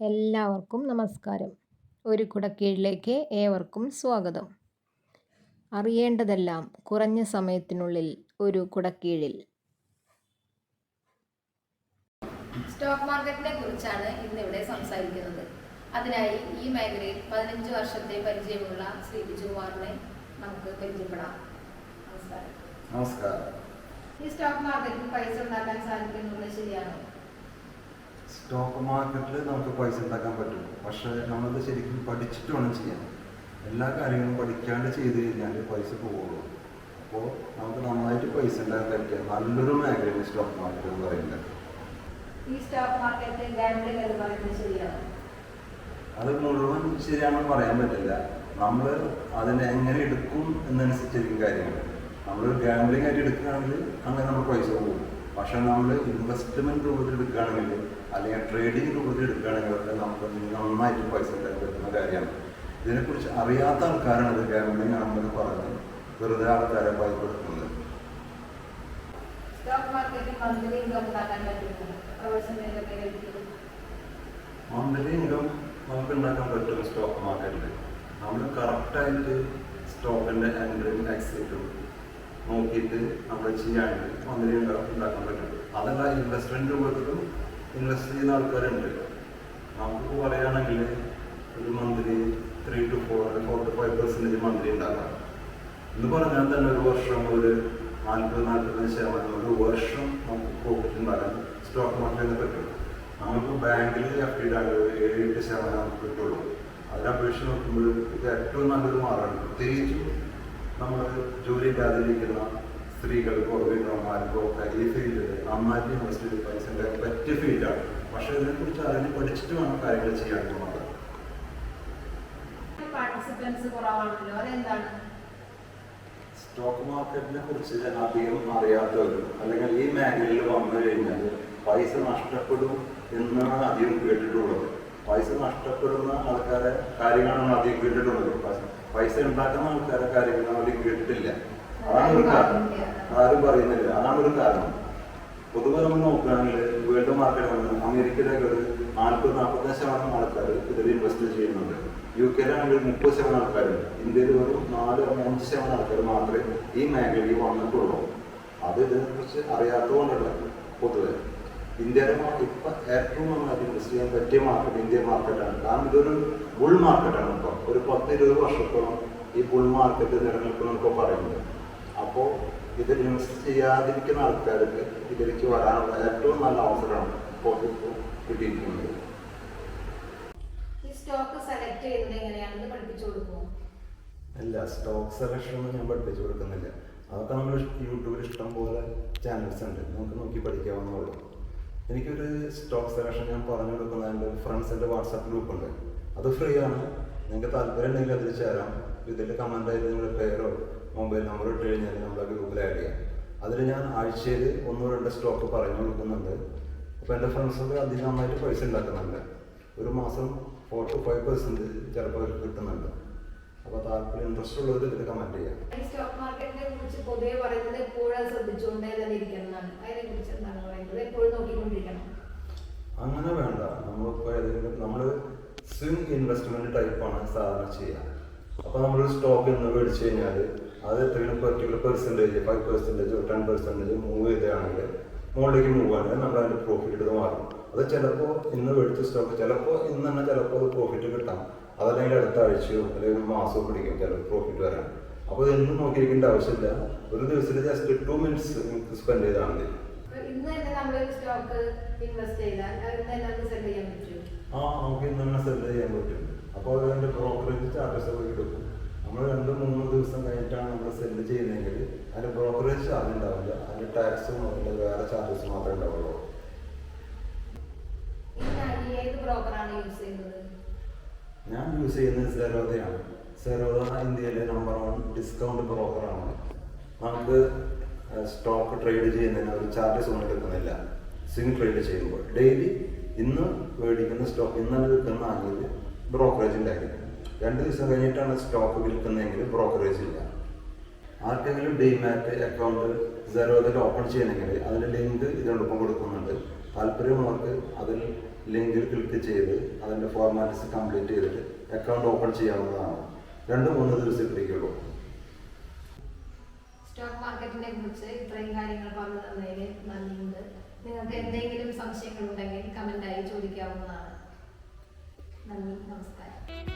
എല്ലാവർക്കും നമസ്കാരം. ഒരു കുടക്കീഴിലേക്ക് ഏവർക്കും സ്വാഗതം. അറിയേണ്ടതെല്ലാം കുറഞ്ഞ സമയത്തിനുള്ളിൽ ഒരു കുടക്കീഴിൽ. സ്റ്റോക്ക് മാർക്കറ്റിനെ കുറിച്ചാണ് ഇന്നിവിടെ സംസാരിക്കുന്നത്. അതിനായി ഈ മേഖലയിൽ പതിനഞ്ച് വർഷത്തെ പരിചയമുള്ള ശ്രീ ബിജുകുമാറിനെ നമുക്ക് പരിചയപ്പെടാം. നമസ്കാരം. നമസ്കാരം. ഈ സ്റ്റോക്ക് മാർക്കറ്റിൽ പൈസ ഉണ്ടാക്കാൻ സാധിക്കുന്നുള്ളത് ശരിയാണോ? സ്റ്റോക്ക് മാർക്കറ്റിൽ നമുക്ക് പൈസ ഉണ്ടാക്കാൻ പറ്റും. പക്ഷേ നമ്മളത് ശരിക്കും പഠിച്ചിട്ട് വേണം ചെയ്യാൻ. എല്ലാ കാര്യങ്ങളും പഠിക്കാണ്ട് ചെയ്ത് കഴിഞ്ഞാൽ പൈസ പോകുള്ളൂ അപ്പോൾ നമുക്ക് നന്നായിട്ട് പൈസ ഉണ്ടാക്കാൻ പറ്റിയ നല്ലൊരു മേഖലയാണ് സ്റ്റോക്ക് മാർക്കറ്റ് എന്ന് പറയുന്നത്. ഈ സ്റ്റോക്ക് മാർക്കറ്റ് ഗാംബ്ലിംഗ് എന്ന് പറയുന്നത് ശരിയാണോ? അത് മുഴുവൻ ശരിയാണെന്ന് പറയാൻ പറ്റില്ല. നമ്മൾ അതിനെ എങ്ങനെ എടുക്കും എന്നനുസരിച്ചിരിക്കും കാര്യങ്ങൾ നമ്മൾ ഗാംബ്ലിംഗ് ആയിട്ട് എടുക്കുകയാണെങ്കിൽ അങ്ങനെ നമ്മൾ പൈസ പോകും. പക്ഷെ നമ്മൾ ഇൻവെസ്റ്റ്മെന്റ് രൂപത്തിൽ എടുക്കുകയാണെങ്കിൽ അല്ലെങ്കിൽ ട്രേഡിംഗ് രൂപത്തിൽ എടുക്കുകയാണെങ്കിൽ അതൊക്കെ നമുക്ക് നന്നായിട്ട് പൈസ ഉണ്ടാക്കാൻ പറ്റുന്ന കാര്യമാണ്. ഇതിനെക്കുറിച്ച് അറിയാത്ത ആൾക്കാരാണ് ഇത് ഗാംബ്ലിംഗ് ആണെന്ന് പറഞ്ഞത് വെറുതെ ആൾക്കാരെ ഭയപ്പെടുത്തുന്നത്. മന്ത്ലി ഇൻകം നമുക്ക് ഉണ്ടാക്കാൻ പറ്റും സ്റ്റോക്ക് മാർക്കറ്റിൽ നമ്മൾ കറക്റ്റായിട്ട് സ്റ്റോക്കിന്റെ എൻട്രിയും എക്സിറ്റും നോക്കിയിട്ട് നമ്മൾ ചെയ്യാൻ മന്ത്രി ഉണ്ടാക്കാൻ പറ്റും. അതല്ല ഇൻവെസ്റ്റ്മെന്റ് രൂപത്തിലും ഇൻവെസ്റ്റ് ചെയ്യുന്ന ആൾക്കാരുണ്ട്. നമുക്ക് പറയുകയാണെങ്കിൽ ഒരു മന്ത്രി three two four four two five percentage മന്ത്രി ഉണ്ടാക്കാം. എന്ന് പറഞ്ഞാൽ തന്നെ ഒരു വർഷം ഒരു നാൽപ്പത് നാൽപ്പത്തഞ്ച് ശതമാനം ഒരു വർഷം നമുക്ക് പ്രോഫിറ്റ് ഉണ്ടാക്കാൻ സ്റ്റോക്ക് മാർക്കറ്റിൽ പറ്റും. നമുക്ക് ബാങ്കിൽ എഫ് ഒരു ഏഴ് എട്ട് ശതമാനം കിട്ടുള്ളൂ. അതിനപേക്ഷിച്ച് നോക്കുമ്പോൾ ഇത് ഏറ്റവും നല്ലൊരു മാറാണ്. പ്രത്യേകിച്ചും നമ്മൾ ജോലി ഇല്ലാതിരിക്കുന്ന സ്ത്രീകൾക്കോ വീട്ടമ്മമാർക്കോ ഒക്കെ ഈ ഫീൽഡിൽ നന്നായിട്ട് ഇൻഡസ്ട്രി പൈസന്റെ പറ്റിയ ഫീൽഡാണ് പക്ഷേ ഇതിനെക്കുറിച്ച് അറിഞ്ഞ് പഠിച്ചിട്ട് വേണം കാര്യങ്ങൾ ചെയ്യാൻ പോകുന്നത് സ്റ്റോക്ക് മാർക്കറ്റിനെ കുറിച്ച് അധികം അറിയാത്തവരും അല്ലെങ്കിൽ ഈ മേഖലയിൽ വന്നു കഴിഞ്ഞാൽ പൈസ നഷ്ടപ്പെടും എന്നാണ് അധികം കേട്ടിട്ടുള്ളത്. പൈസ നഷ്ടപ്പെടുന്ന ആൾക്കാരെ കാര്യങ്ങളാണ് അധികം കേട്ടിട്ടുള്ളത്. പൈസ- ഉണ്ടാക്കുന്ന ആൾക്കാരെ കാര്യങ്ങൾ അവർ കേട്ടിട്ടില്ല. അതാണ് ഒരു കാരണം. ആരും പറയുന്നില്ല. അതാണ് ഒരു കാരണം. പൊതുവെ നമ്മൾ നോക്കുകയാണെങ്കിൽ വേൾഡ് മാർക്കറ്റ് വന്ന് അമേരിക്കയിലൊക്കെ ഒരു നാൽപ്പത് നാൽപ്പത്തഞ്ച് ശതമാനം ആൾക്കാർ ഇതിൽ ഇൻവെസ്റ്റ് ചെയ്യുന്നുണ്ട്. യു കെയിലാണെങ്കിൽ മുപ്പത് ശതമാനം ആൾക്കാരുണ്ട് ഇന്ത്യയിൽ ഒരു നാല് അഞ്ച് ശതമാനം ആൾക്കാർ മാത്രമേ ഈ മേഖലയിൽ വന്നിട്ടുള്ളൂ. അത് ഇതിനെക്കുറിച്ച് അറിയാത്തതുകൊണ്ടല്ല പൊതുവെ. ഇന്ത്യയിലെ ഇപ്പം ഏറ്റവും അത് ഇൻവെസ്റ്റ് ചെയ്യാൻ പറ്റിയ മാർക്കറ്റ് ഇന്ത്യൻ മാർക്കറ്റാണ് കാരണം ഇതൊരു ബുൾ മാർക്കറ്റാണ് ഇപ്പം. ഒരു പത്ത് ഇരുപത് വർഷത്തോളം ഈ ബുൾ മാർക്കറ്റ് നിലനിൽക്കുന്നൊക്കെ പറയുന്നത് അപ്പോൾ ഇതിൽ ഇൻവെസ്റ്റ് ചെയ്യാതിരിക്കുന്ന ആൾക്കാർക്ക് ഇതിലേക്ക് വരാനുള്ള ഏറ്റവും നല്ല അവസരമാണ് ഇപ്പോൾ ഇപ്പോൾ കിട്ടിയിരിക്കുന്നത്. സ്റ്റോക്ക് സെലക്ട് ചെയ്യുന്നത് എങ്ങനെയാണെന്ന് പഠിപ്പിച്ചു കൊടുക്കുമോ? അല്ല സ്റ്റോക്ക് സെലക്ഷൻ ഒന്നും ഞാൻ പഠിപ്പിച്ചു കൊടുക്കുന്നില്ല. അതൊക്കെ നമ്മൾ യൂട്യൂബിൽ ഇഷ്ടം പോലെ ചാനൽസ് ഉണ്ട്. നമുക്ക് നോക്കി പഠിക്കാവുന്നതുള്ളൂ എനിക്കൊരു സ്റ്റോക്ക് സെലക്ഷൻ ഞാൻ പറഞ്ഞു കൊടുക്കുന്ന എന്റെ ഫ്രണ്ട്സിന്റെ വാട്സാപ്പ് ഗ്രൂപ്പ് ഉണ്ട്. അത് ഫ്രീ ആണ്. നിങ്ങൾക്ക് താല്പര്യം ഉണ്ടെങ്കിൽ അതിൽ ചേരാം. ഇതിൽ കമന്റ് ആയിട്ട് നിങ്ങളുടെ പേരോ മൊബൈൽ നമ്പർ ഇട്ട് കഴിഞ്ഞാൽ നമ്മളെ ഗ്രൂപ്പിൽ ആഡ് ചെയ്യാം. അതിൽ ഞാൻ ആഴ്ചയിൽ ഒന്നോ രണ്ടോ സ്റ്റോക്ക് പറഞ്ഞു കൊടുക്കുന്നുണ്ട്. അപ്പോൾ എന്റെ ഫ്രണ്ട്സൊക്കെ അധികം നന്നായിട്ട് പൈസ ഉണ്ടാക്കുന്നുണ്ട്. ഒരു മാസം ഫോർ ടു ഫൈവ് പെർസെന്റ് ചിലപ്പോൾ കിട്ടുന്നുണ്ട്. അപ്പോൾ താല്പര്യം ഇൻട്രസ്റ്റ് ഉള്ളവർ ഇതിൽ കമന്റ് ചെയ്യാം. സ്റ്റോക്ക് മാർക്കറ്റിനെ കുറിച്ച് പൊതുവെ പറയുന്നത് എപ്പോഴും ശ്രദ്ധിച്ചുകൊണ്ടേ തന്നെ ഇരിക്കുന്നതാണ് അതിനെ കുറിച്ച് എന്താണ് പറയുന്നത്? എപ്പോഴും നോക്കിക്കൊണ്ടിരിക്കണം. അങ്ങനെ വേണ്ട. നമ്മളിപ്പോൾ ഏതെങ്കിലും നമ്മൾ സ്വിംഗ് ഇൻവെസ്റ്റ്മെന്റ് ടൈപ്പാണ് സാധാരണ ചെയ്യുക അപ്പോൾ നമ്മൾ സ്റ്റോക്ക് ഇന്ന് മേടിച്ചു കഴിഞ്ഞാൽ അത് എത്രയും particular percentage five percentage ten percentage move ചെയ്താണെങ്കിൽ മുകളിലേക്ക് മൂവ് ആണെങ്കിൽ നമ്മൾ അതിന്റെ പ്രോഫിറ്റ് എടുത്ത് മാറും. അത് ചിലപ്പോൾ ഇന്ന് മേടിച്ച സ്റ്റോക്ക് ചിലപ്പോൾ ഇന്ന് തന്നെ ചിലപ്പോൾ അത് പ്രോഫിറ്റ് കിട്ടാം. അതല്ലെങ്കിൽ അടുത്ത ആഴ്ചയോ അല്ലെങ്കിൽ ഒരു മാസമോ പിടിക്കും. ചിലപ്പോൾ പ്രോഫിറ്റ് വരാൻ. അപ്പോൾ ഇതൊന്നും നോക്കിയിരിക്കേണ്ട ആവശ്യമില്ല. ഒരു ദിവസത്തിൽ ജസ്റ്റ് ടു മിനിറ്റ്സ് നിങ്ങൾക്ക് സ്പെൻഡ് ചെയ്താൽ മതി. ആ നമുക്ക് ഇന്ന് തന്നെ സെല്ല് ചെയ്യാൻ പറ്റും. അപ്പോൾ അതിന്റെ ബ്രോക്കറേജ് ചാർജസ് ഒക്കെ എടുക്കും. നമ്മൾ രണ്ട് മൂന്ന് ദിവസം കഴിഞ്ഞിട്ടാണ് നമ്മൾ സെല്ല് ചെയ്യുന്നതെങ്കിൽ അതിന്റെ ബ്രോക്കറേജ് ചാർജ് ഉണ്ടാവില്ല. അതിന്റെ ടാക്സും അതിന്റെ വേറെ ചാർജസ് മാത്രമേ ഉണ്ടാവുള്ളൂ. ബ്രോക്കറാണ് യൂസ് ചെയ്യുന്നത്. ഞാൻ യൂസ് ചെയ്യുന്നത് സെറോദയാണ് സെറോദ ഇന്ത്യയിലെ നമ്പർ വൺ ഡിസ്കൗണ്ട് ബ്രോക്കറാണ് നമുക്ക് സ്റ്റോക്ക് ട്രേഡ് ചെയ്യുന്നതിന് ഒരു ചാർജസ് ഒന്നും എടുക്കുന്നില്ല സ്വിംഗ് ട്രേഡ് ചെയ്യുമ്പോൾ. ഡെയിലി ഇന്ന് മേടിക്കുന്ന സ്റ്റോക്ക് ഇന്നലെ വിൽക്കുന്നതാണെങ്കിൽ ബ്രോക്കറേജ് ഉണ്ടായിരിക്കും. രണ്ട് ദിവസം കഴിഞ്ഞിട്ടാണ് സ്റ്റോക്ക് വിൽക്കുന്നതെങ്കിൽ ബ്രോക്കറേജ് ഇല്ല. ആർക്കെങ്കിലും ഡിമാറ്റ് അക്കൗണ്ട് സെറോദിൽ ഓപ്പൺ ചെയ്യണമെങ്കിൽ അതിൽ ലിങ്ക് ഇതിനോടൊപ്പം കൊടുക്കുന്നുണ്ട്. താല്പര്യമുള്ളവർക്ക് അതിൽ ലിങ്കിൽ ക്ലിക്ക് ചെയ്ത് അതിന്റെ ഫോർമാലിറ്റീസ് കംപ്ലീറ്റ് ചെയ്തിട്ട് അക്കൗണ്ട് ഓപ്പൺ ചെയ്യാവുന്നതാണ്. രണ്ട് മൂന്ന് ദിവസം പിടിക്കുള്ളൂ സ്റ്റോക്ക് മാർക്കറ്റിനെ കുറിച്ച് ഇത്രയും കാര്യങ്ങൾ പറഞ്ഞു തന്നതിന് നന്ദിയുണ്ട്. നിങ്ങൾക്ക് എന്തെങ്കിലും സംശയങ്ങളുണ്ടെങ്കിൽ കമന്റായി ചോദിക്കാവുന്നതാണ്. നന്ദി നമസ്കാരം.